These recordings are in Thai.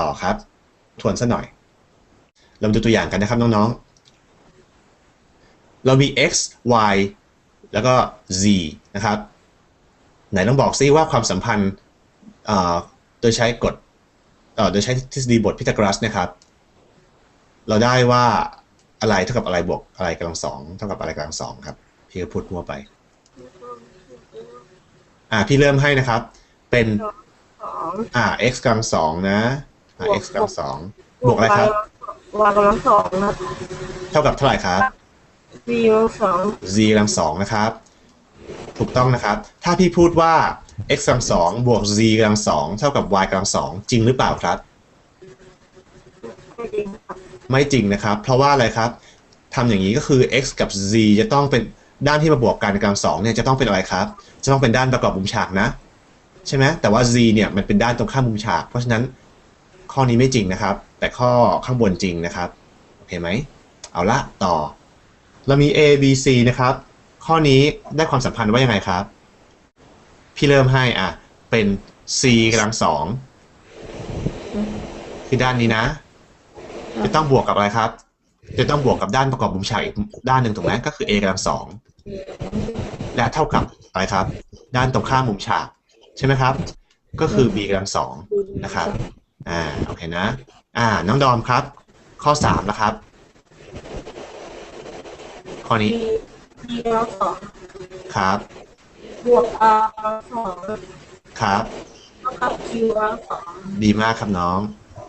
ต่อครับ ทวนซะหน่อย เรามาดูตัวอย่างกันนะครับน้องๆ เรามี x y แล้วก็ z นะครับ ไหนต้องบอกซิว่าความสัมพันธ์เอ่อโดยใช้กฎเอ่อโดยใช้ทฤษฎีบทพีทาโกรัสนะครับ เราได้ว่าอะไรเท่ากับอะไรบวกอะไรกำลังสองเท่ากับอะไรกำลังสองครับ พี่ก็พูดมั่วไป อ่าพี่เริ่มให้นะครับ เป็นสองอ่า x กำลังสองนะอ่า x กำลังสองบวกอะไรครับวางกำลังสองนะเท่ากับเท่าไหร่ครับสี่กำลังสอง z กำลังสองนะครับ ถูกต้องนะครับ ถ้าพี่พูดว่า x กำลังสองบวก z กำลังสองเท่ากับ y กำลังสองจริงหรือเปล่าครับ ไม่จริงครับไม่จริงนะครับ เพราะว่าอะไรครับทำอย่างนี้ก็คือ x กับ z จะต้องเป็นด้านที่มาบวกกันกำลังสองเนี่ยจะต้องเป็นอะไรครับ จะต้องเป็นด้านประกอบมุมฉากนะ ใช่ไหมแต่ว่า z เนี่ยมันเป็นด้านตรงข้ามมุมฉาก เพราะฉะนั้น ข้อนี้ไม่จริงนะครับ แต่ข้อข้างบนจริงนะครับ โอเคไหม เอาละต่อ เรามี a b c นะครับ ข้อนี้ได้ความสัมพันธ์ว่ายังไงครับ พี่เริ่มให้อะ เป็น c กำลังสองคือด้านนี้นะ จะต้องบวกกับอะไรครับ จะต้องบวกกับด้านประกอบมุมฉากอีกด้านหนึ่งถูกไหมก็คือ a กำลังสองและเท่ากับอะไรครับ ด้านตรงข้ามมุมฉาก ใช่ไหมครับ ก็คือ b กำลังสองนะครับ อ่าโอเคนะ อ่า น้องดอมครับ ข้อสามแล้วครับ ข้อนี้มีมีลังสองครับ บวก r กำลังสองครับ เท่ากับ q กำลังสองดีมากครับน้อง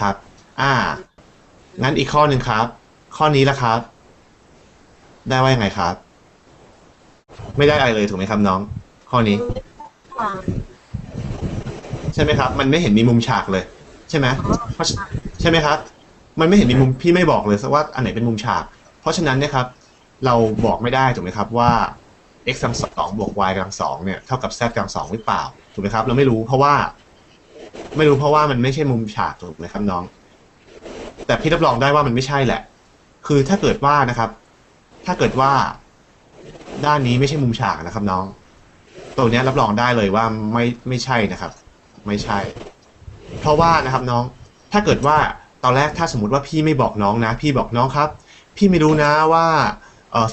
ครับ อ่า งั้นอีกข้อหนึ่งครับ ข้อนี้ละครับ ได้ว่ายังไงครับ ไม่ได้อะไรเลยถูกไหมครับน้อง ข้อนี้ใช่ไหมครับ มันไม่เห็นมีมุมฉากเลย ใช่ไหมเพราะฉะใช่ไหมครับ มันไม่เห็นมีมุมพี่ไม่บอกเลยสักว่าอันไหนเป็นมุมฉาก เพราะฉะนั้นเนี่ยครับ เราบอกไม่ได้ถูกไหมครับว่า x กำลังสองบวก y กำลังสองเนี่ยเท่ากับ z กำลังสองหรือเปล่าถูกไหมครับ เราไม่รู้เพราะว่า ไม่รู้เพราะว่ามันไม่ใช่มุมฉากถูกไหมครับน้อง แต่พี่รับรองได้ว่ามันไม่ใช่แหละ คือถ้าเกิดว่านะครับ ถ้าเกิดว่าด้านนี้ไม่ใช่มุมฉากนะครับน้อง ตัวเนี้ยรับรองได้เลยว่าไม่ไม่ใช่นะครับ ไม่ใช่ เพราะว่านะครับน้อง ถ้าเกิดว่าตอนแรกถ้าสมมติว่าพี่ไม่บอกน้องนะ พี่บอกน้องครับ พี่ไม่รู้นะว่า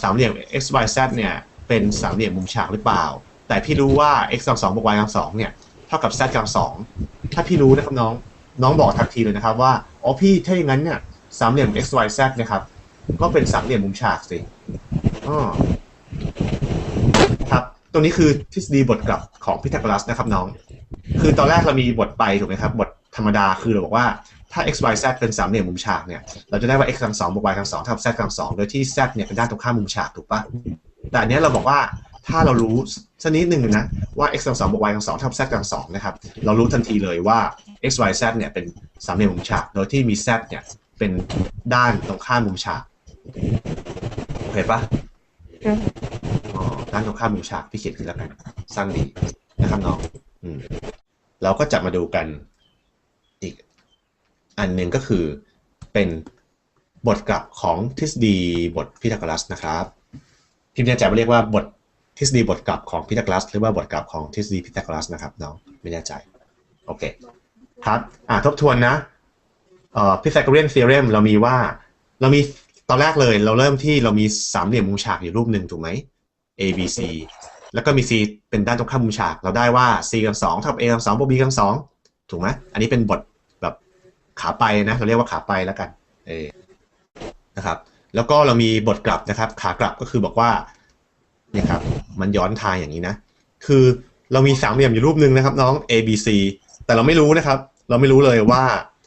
สามเหลี่ยม x y z เนี่ยเป็นสามเหลี่ยมมุมฉากหรือเปล่า แต่พี่รู้ว่า x กำลังสองบวก y กำลังสองเนี่ยเท่ากับ z กำลังสองถ้าพี่รู้นะครับน้องน้องบอกทันทีเลยนะครับว่าอ๋อพี่ถ้าอย่างนั้นเนี่ยสามเหลี่ยม x y z เนะครับก็เป็นสามเหลี่ยมมุมฉากสิอ๋อครับตรงนี้คือทฤษฎีบทกลับของพีทาโกรัสนะครับน้อง คือตอนแรกเรามีบทไปถูกไหมครับ บทธรรมดาคือเราบอกว่าถ้า x y z เป็นสามเหลี่ยมมุมฉากเนี่ย เราจะได้ว่า x กำลังสองบวก y กำลังสองเท่ากับ z กำลังสองโดยที่ z เนี่ยเป็นด้านตรงข้ามมุมฉากถูกปะแต่อันเนี้ยเราบอกว่าถ้าเรารู้สักนิดหนึ่งนะว่า x กำลังสองบวก y กำลังสองเท่ากับ z กำลังสองนะครับ เรารู้ทันทีเลยว่า x y z เนี่ยเป็นสามเหลี่ยมมุมฉาก โดยที่มี z เนี่ยเป็นด้านตรงข้ามมุมฉากเห็นปะอ๋อด้านตรงข้ามมุมฉากพี่เขียนขึ้นแล้วกันสร้างดีนะครับน้อง อืม เราก็จะมาดูกันอีกอันหนึ่งก็คือเป็นบทกลับของทฤษฎีบทพีทาโกรัสนะครับพี่ไม่แน่ใจว่าเรียกว่าบททฤษฎีบทกลับของพีทาโกรัสหรือว่าบทกลับของทฤษฎีพีทาโกรัสนะครับน้องไม่แน่ใจโอเคครับอ่าทบทวนนะเอ่อ Pythagorean theorem เรามีว่าเรามีตอนแรกเลยเราเริ่มที่เรามีสามเหลี่ยมมุมฉากอยู่รูปหนึ่งถูกไหม A B C แล้วก็มี C เป็นด้านตรงข้ามมุมฉาก เราได้ว่า C กำลังสองเท่ากับ A กำลังสองบวก B กำลังสองถูกไหมอันนี้เป็นบทแบบขาไปนะเราเรียกว่าขาไปแล้วกันเออนะครับแล้วก็เรามีบทกลับนะครับ ขากลับก็คือบอกว่าเนี่ยครับมันย้อนทางอย่างนี้นะ คือเรามีสามเหลี่ยมอยู่รูปหนึ่งนะครับ น้อง A B C แต่เราไม่รู้นะครับ เราไม่รู้เลยว่า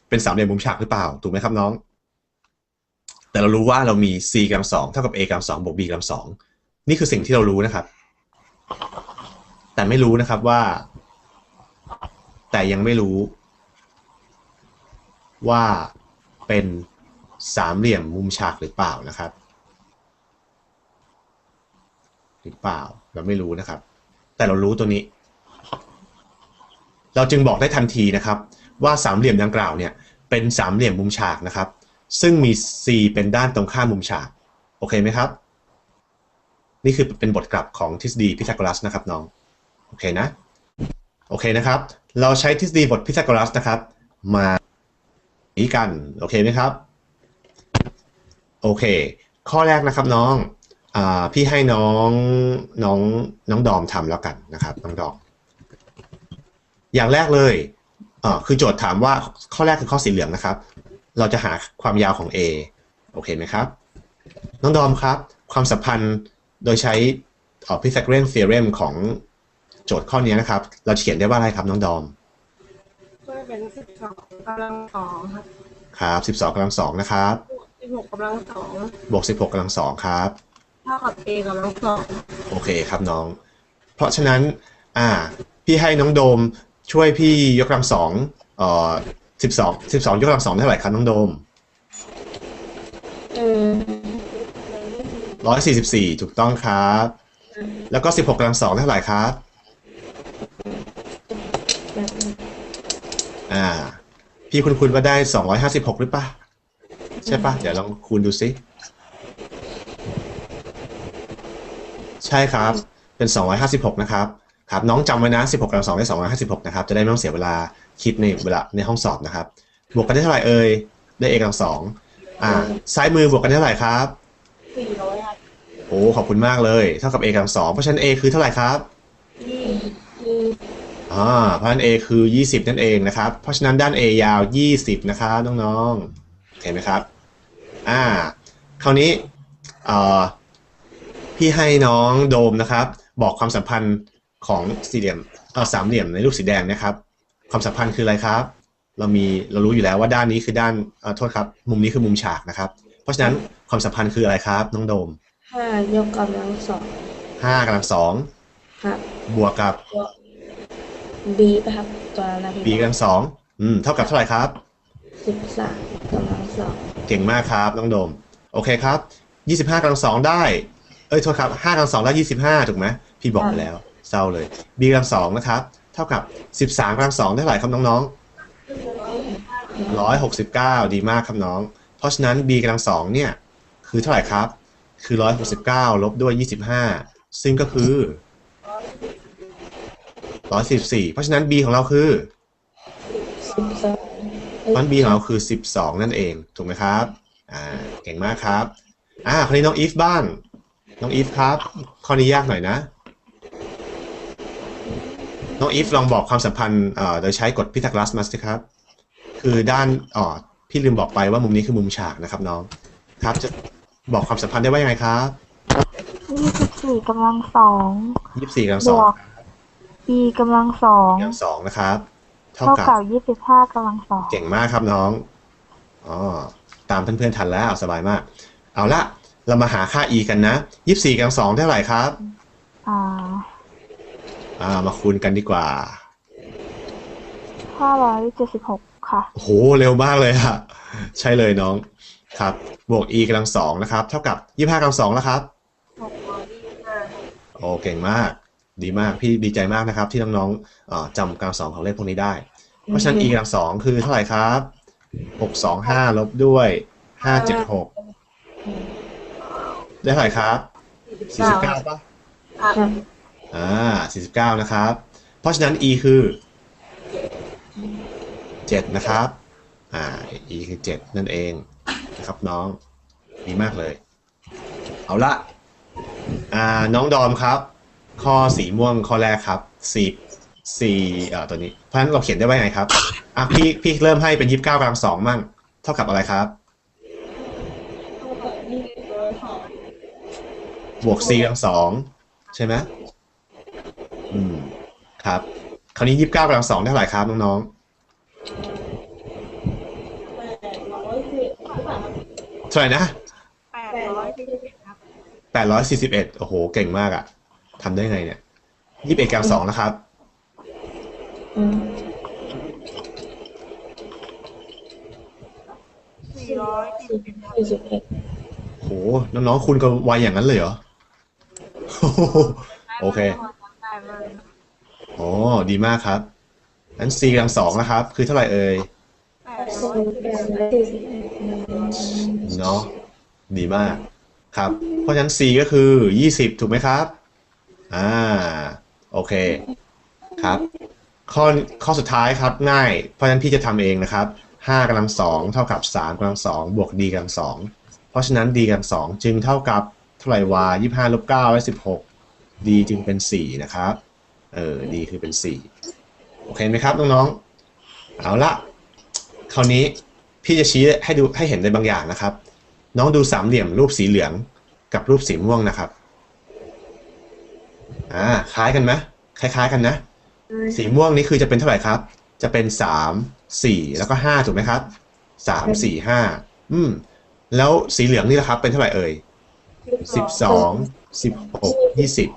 เป็นสามเหลี่ยมมุมฉากหรือเปล่าถูกไหมครับน้อง แต่เรารู้ว่าเรามี c กำลังสองเท่ากับ a กำลังสองบวก b กำลังสองนี่คือสิ่งที่เรารู้นะครับ แต่ไม่รู้นะครับว่า แต่ยังไม่รู้ ว่าเป็นสามเหลี่ยมมุมฉากหรือเปล่านะครับ หรือเปล่าเราไม่รู้นะครับ แต่เรารู้ตัวนี้ เราจึงบอกได้ทันทีนะครับ ว่าสามเหลี่ยมดังกล่าวเนี่ยเป็นสามเหลี่ยมมุมฉากนะครับ ซึ่งมี c เป็นด้านตรงข้ามมุมฉาก โอเคไหมครับ นี่คือเป็นบทกลับของทฤษฎีพีทาโกรัสนะครับน้อง โอเคนะ โอเคนะครับ เราใช้ทฤษฎีบทพีทาโกรัสนะครับ มานี้กัน โอเคไหมครับ โอเค ข้อแรกนะครับน้องอ่าพี่ให้น้องน้องน้องดอมทำแล้วกันนะครับน้องดอม อย่างแรกเลยอ่อคือโจทย์ถามว่าข้อแรกคือข้อสีเหลืองนะครับ เราจะหาความยาวของ A โอเคไหมครับ น้องดอมครับ ความสัมพันธ์ โดยใช้เอ่อ Pythagorean theorem ของโจทย์ข้อนี้นะครับ เราจะเขียนได้ว่าอะไรครับน้องดอมก็เป็นสิบสองกำลังสองครับ ครับ12กำลังสองนะครับสิบหกกำลังสองบวก16กำลังสองครับเท่ากับ a กำลังสองโอเคครับน้อง เพราะฉะนั้น อ่า พี่ให้น้องโดมช่วยพี่ยกกำลังสองเอ่อสิบสองสิบสองยกกำลังสองได้เท่าไหร่ครับน้องโดมอืม ร้อยสี่สิบสี่ถูกต้องครับ แล้วก็สิบหกกำลังสองได้เท่าไหร่ครับ อ่า พี่คุณคุณว่าได้สองร้อยห้าสิบหกหรือปะใช่ปะเดี๋ยวลองคูณดูซิ ใช่ครับ เป็นสองร้อยห้าสิบหกนะครับ ครับ น้องจำไว้นะสิบหกกำลังสองได้สองร้อยห้าสิบหกนะครับ จะได้ไม่ต้องเสียเวลาคิดในเวลาในห้องสอบนะครับ บวกกันได้เท่าไหร่เอ่ย ได้เอกกำลังสองอ่า ซ้ายมือบวกกันได้เท่าไหร่ครับ สี่ร้อยครับโอ้ขอบคุณมากเลย เท่ากับ a กำลังสองเพราะฉะนั้น a คือเท่าไหร่ครับยี่ยี่อ่าเพราะฉะนั้น a คือ 20 นั่นเองนะครับ เพราะฉะนั้นด้าน a ยาว 20 นะครับน้องๆ เห็นไหมครับ อ่า คราวนี้เอ่อพี่ให้น้องโดมนะครับ บอกความสัมพันธ์ของสี่เหลี่ยมเอ่อสามเหลี่ยมในรูปสีแดงนะครับ ความสัมพันธ์คืออะไรครับ เรามีเรารู้อยู่แล้วว่าด้านนี้คือด้านเอ่อโทษครับ มุมนี้คือมุมฉากนะครับเพ ราะฉะนั้นความสัมพันธ์คืออะไรครับ น้องโดมห้ายกกำลังสอง5กำลังสองครับบวกกับ b ป่ะครับตัวนั้น b กำลังสองอืมเท่ากับเท่าไหร่ครับสิบสามกำลังสองเก่งมากครับน้องโดม โอเคครับ25กำลังสองได้ เอ้ยโทษครับ5กำลังสองได้25ถูกไหมพี่บอกไปแล้วเศร้าเลย b กำลังสองนะครับ เท่ากับ13กำลังสองได้เท่าไหร่ครับน้องๆ169ดีมากครับน้อง เพราะฉะนั้น b กำลังสองเนี่ย คือเท่าไหร่ครับ คือ 169 ลบด้วย 25 ซึ่งก็คือ 144 เพราะฉะนั้น b ของเราคือสิบสองมัน b ของเราคือ 12 นั่นเอง ถูกไหมครับ อ่า เก่งมากครับ อ่า คราวนี้น้องอีฟบ้าง น้องอีฟครับ ข้อนี้ยากหน่อยนะ น้องอีฟลองบอกความสัมพันธ์เอ่อโดยใช้กฎพีทาโกรัสมาสิครับ คือด้านอ๋อ พี่ลืมบอกไปว่ามุมนี้คือมุมฉากนะครับน้อง ครับ จะบอกความสัมพันธ์ได้ว่ายังไงครับยี่สิบสี่กำลังสอง24กำลังบสองวก e กำลังสองกำลังสองนะครับ เท่าเท่ากับกับยี่สิบห้ากำลังสองเก่งมากครับน้องอ๋อตามเพื่อนๆทันแล้วสบายมาก เอาละเรามาหาค่า e กันนะ24กำลังสองได้เท่าไหร่ครับอ่าอ่ามาคูณกันดีกว่าห้าร้อยเจ็ดสิบหก ค่ะโอ้โหเร็วมากเลยอะใช่เลยน้องครับ บวก e กำลังสองนะครับ เท่ากับ25กำลังสองแล้วครับหกร้อยยี่สิบห้าโโอ้เก่งมาก ดีมากพี่ดีใจมากนะครับ ที่น้องๆเอ่อจำกำลังสองของเลขพวกนี้ได้ เพราะฉะนั้น e กำลังสองคือเท่าไหร่ครับ625ลบด้วย576ได้เท่าไหร่ครับ49ป่ะครับอ่า49นะครับ เพราะฉะนั้น e คือ 7 นะครับ อ่า e คือ 7 นั่นเองนะครับน้องดีมากเลย เอาละอ่าน้องดอมครับ ข้อสีม่วงข้อแรกครับสีสีเอ่อตัวนี้เพราะฉะนั้นเราเขียนได้ว่าไงครับอะพี่พี่เริ่มให้เป็น29กำลังสองมั่ง เท่ากับอะไรครับ บวก c กำลังสองใช่ไหมอืมครับ คราวนี้29กำลังสองได้เท่าไหร่ครับน้องๆ เท่าไหร่นะแปดร้อยสี่สิบเอ็ดครับแปดร้อยสี่สิบเอ็ดโอ้โห เก่งมากอะทำได้ไงเนี่ยยี่สิบเอ็ดกลางสองนะครับอืมสี่ร้อยสี่สิบเอ็ดสี่สิบเอ็ดโห น้องๆ คุณก็ไวอย่างนั้นเลยเหรอ โอ้โหโอเค ได้เลยโอ้ดีมากครับ นั้น c กำลังสองนะครับ คือเท่าไหร่เอ่ย แปดร้อยสี่สิบเอ็ด เนาะดีมากครับ เพราะฉะนั้น c ก็คือยี่สิบถูกไหมครับ อ่า โอเค ครับ ข้อข้อสุดท้ายครับง่าย เพราะฉะนั้นพี่จะทำเองนะครับห้ากำลังสองเท่ากับสามกำลังสองบวก d กำลังสองเพราะฉะนั้น d กำลังสองจึงเท่ากับเท่าไหร่วะยี่ห้าลบเก้าและสิบหก d จึงเป็นสี่นะครับ เออ d คือเป็นสี่โอเคไหมครับน้องๆ เอาละคราวนี้ พี่จะชี้ให้ดูให้เห็นในบางอย่างนะครับ น้องดูสามเหลี่ยมรูปสีเหลืองกับรูปสีม่วงนะครับอ่าคล้ายกันไหมคล้าย ๆ กันนะ สีม่วงนี่คือจะเป็นเท่าไหร่ครับ จะเป็นสามสี่แล้วก็ห้าถูกไหมครับสามสี่ห้าอืม แล้วสีเหลืองนี่นะครับ เป็นเท่าไหร่เอ่ยสิบสองสิบหกยี่สิบ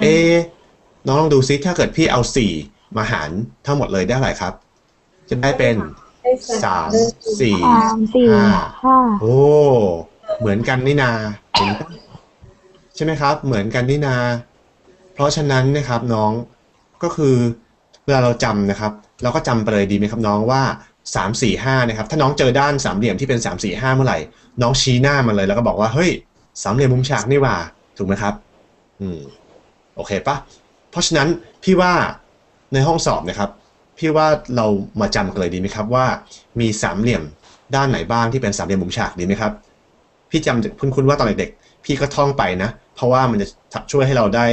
เอะน้องลองดูซิถ้าเกิดพี่เอาสี่มาหารทั้งหมดเลยได้เท่าไหร่ครับ จะได้เป็น สามสี่สามสี่ห้าห้าโอ้เหมือนกันนี่นาเห็นปะใช่ไหมครับ เหมือนกันนี่นา เพราะฉะนั้นนะครับน้องก็คือเวลาเราจำนะครับ เราก็จำไปเลยดีไหมครับน้องว่าสามสี่ห้านะครับ ถ้าน้องเจอด้านสามเหลี่ยมที่เป็นสามสี่ห้าเมื่อไหร่ น้องชี้หน้ามันเลย แล้วก็บอกว่าเฮ้ยสามเหลี่ยมมุมฉากนี่หว่า ถูกไหมครับ อืมโอเคปะเพราะฉะนั้นพี่ว่าในห้องสอบนะครับ พี่ว่าเรามาจำกันเลยดีไหมครับว่า มีสามเหลี่ยมด้านไหนบ้างที่เป็นสามเหลี่ยมมุมฉากดีไหมครับ พี่จำคุ้นคุ้นๆว่าตอนเด็กๆพี่ก็ท่องไปนะ เพราะว่ามันจะช่วยให้เราได้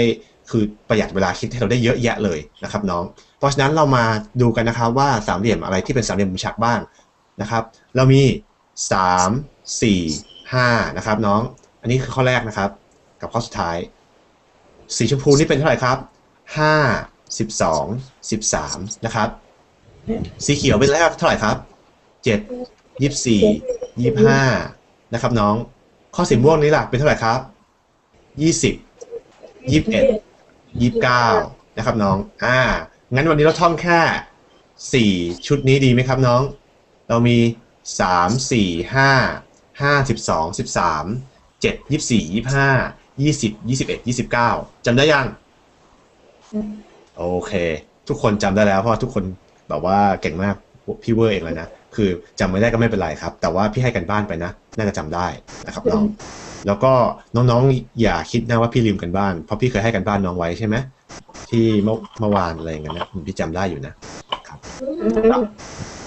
คือประหยัดเวลาคิดให้เราได้เยอะแยะเลยนะครับน้อง เพราะฉะนั้นเรามาดูกันนะครับว่าสามเหลี่ยมอะไรที่เป็นสามเหลี่ยมมุมฉากบ้างนะครับ เรามีสามสี่ห้านะครับน้อง อันนี้คือข้อแรกนะครับ กับข้อสุดท้าย สีชมพูนี่เป็นเท่าไหร่ครับห้ สิบสองสิบสามนะครับ สีเขียวเป็นแรกเท่าไหร่ครับเจ็ดยี่สี่ยี่ห้านะครับน้อง ข้อสีม่วงนี้ล่ะเป็นเท่าไหร่ครับยี่สิบยี่สิบเอ็ดยี่สิบเก้านะครับน้อง อ่า งั้นวันนี้เราท่องแค่สี่ชุดนี้ดีไหมครับน้อง เรามีสามสี่ห้าห้าสิบสองสิบสามเจ็ดยี่สี่ยี่ห้ายี่สิบยี่สิบเอ็ดยี่สิบเก้าจำได้ยัง โอเค ทุกคนจำได้แล้วเพราะว่าทุกคนแบบว่าเก่งมากพี่เวอร์เองเลยนะ คือจำไม่ได้ก็ไม่เป็นไรครับ แต่ว่าพี่ให้กันบ้านไปนะ น่าจะจำได้นะครับน้อง แล้วก็น้องๆ อย่าคิดนะว่าพี่ลืมกันบ้าน เพราะพี่เคยให้กันบ้านน้องไว้ใช่ไหมที่เมื่อเมื่อวานอะไรอย่างเงี้ยนะพี่จำได้อยู่นะครับ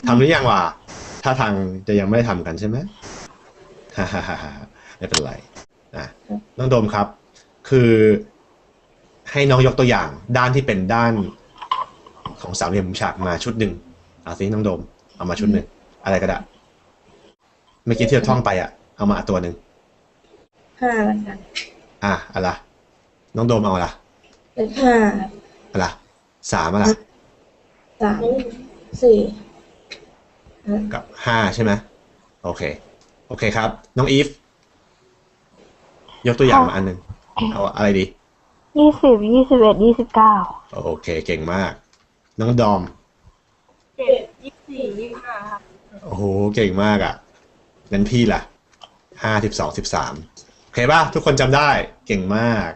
ทำหรือยังวะถ้าทางจะยังไม่ได้ทำกันใช่ไหมฮ่าฮ่าฮ่าฮ่าไม่เป็นไรอะน้องโดมครับ คือ ให้น้องยกตัวอย่าง ด้านที่เป็นด้านของสามเหลี่ยมมุมฉากมาชุดหนึ่งเอาสิน้องโดม เอามาชุดหนึ่งอะไรก็ได้เมื่อกี้ที่เราท่องไปอะ เอามาตัวหนึ่งห้าละกันอะอะไรน้องโดมเอาอะไรเป็นห้าอะไรสามอะไรสามสี่กับห้าใช่ไหมโอเค โอเคครับ น้องอีฟ ยกตัวอย่างมาอันหนึ่งเอาอะไรดี ยี่สิบยี่สิบเอ็ดยี่สิบเก้าโอเค เก่งมาก น้องดอมเจ็ดยี่สี่ยี่ห้าครับโอ้โหเก่งมากอะงั้นพี่ล่ะห้าสิบสองสิบสามโอเคป่ะทุกคนจำได้เก่งมาก